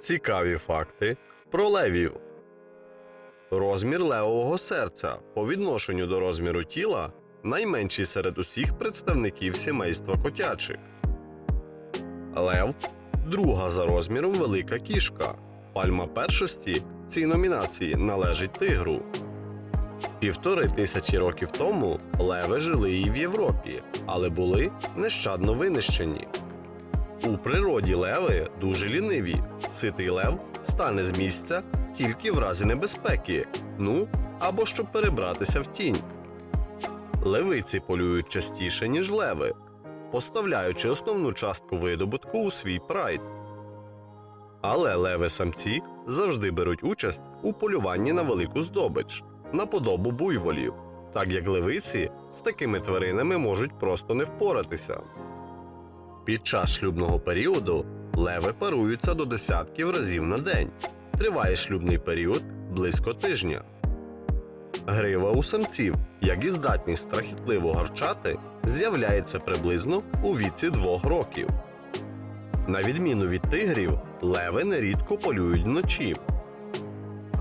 Цікаві факти про левів. Розмір левового серця по відношенню до розміру тіла найменший серед усіх представників сімейства котячих. Лев друга за розміром велика кішка. Пальма першості в цій номінації належить тигру. Півтори тисячі років тому леви жили і в Європі, але були нещадно винищені. У природі леви дуже ліниві. Ситий лев стане з місця тільки в разі небезпеки, ну або щоб перебратися в тінь. Левиці полюють частіше, ніж леви, поставляючи основну частку видобутку у свій прайд. Але леви-самці завжди беруть участь у полюванні на велику здобич, на подобу буйволів, так як левиці з такими тваринами можуть просто не впоратися. Під час шлюбного періоду леви паруються до десятків разів на день. Триває шлюбний період близько тижня. Грива у самців, як і здатність страхітливо гарчати, з'являється приблизно у віці двох років. На відміну від тигрів, леви нерідко полюють вночі.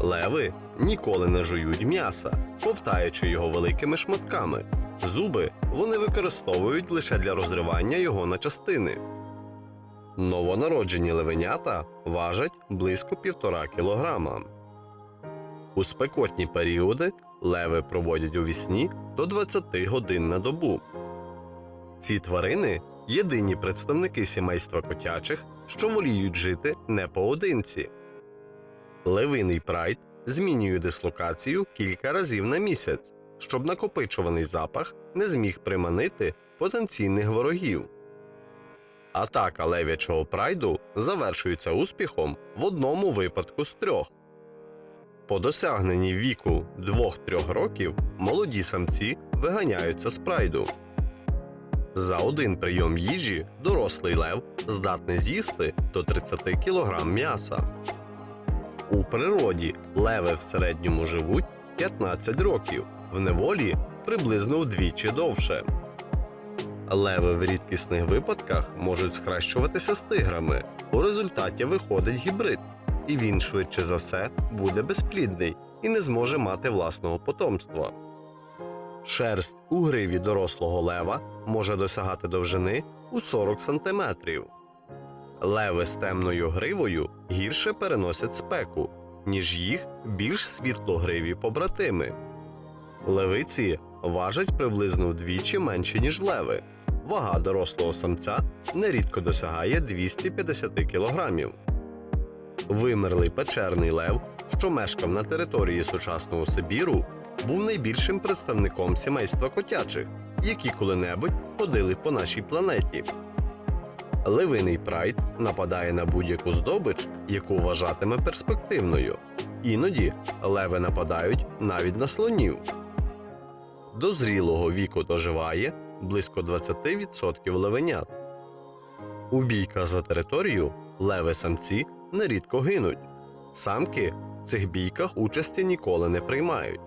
Леви ніколи не жують м'яса, ковтаючи його великими шматками. Зуби вони використовують лише для розривання його на частини. Новонароджені левенята важать близько півтора кілограма. У спекотні періоди леви проводять у вісні до 20 годин на добу. Ці тварини єдині представники сімейства котячих, що воліють жити не поодинці. Левиний прайд змінює дислокацію кілька разів на місяць, щоб накопичуваний запах не зміг приманити потенційних ворогів. Атака лев'ячого прайду завершується успіхом в одному випадку з трьох. По досягненні віку 2-3 років молоді самці виганяються з прайду. За один прийом їжі дорослий лев здатний з'їсти до 30 кг м'яса. У природі леви в середньому живуть 15 років, в неволі приблизно вдвічі довше. Леви в рідкісних випадках можуть схрещуватися з тиграми. У результаті виходить гібрид, і він швидше за все буде безплідний і не зможе мати власного потомства. Шерсть у гриві дорослого лева може досягати довжини у 40 см. Леви з темною гривою гірше переносять спеку, ніж їх більш світлогриві побратими. Левиці важать приблизно вдвічі менше, ніж леви. Вага дорослого самця нерідко досягає 250 кг. Вимерлий печерний лев, що мешкав на території сучасного Сибіру, був найбільшим представником сімейства котячих, які коли-небудь ходили по нашій планеті. Левиний прайд нападає на будь-яку здобич, яку вважатиме перспективною. Іноді леви нападають навіть на слонів. До зрілого віку доживає близько 20% левенят. У бійках за територію леви-самці нерідко гинуть. Самки в цих бійках участі ніколи не приймають.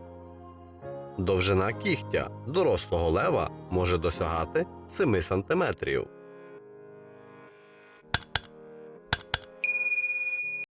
Довжина кігтя дорослого лева може досягати 7 см.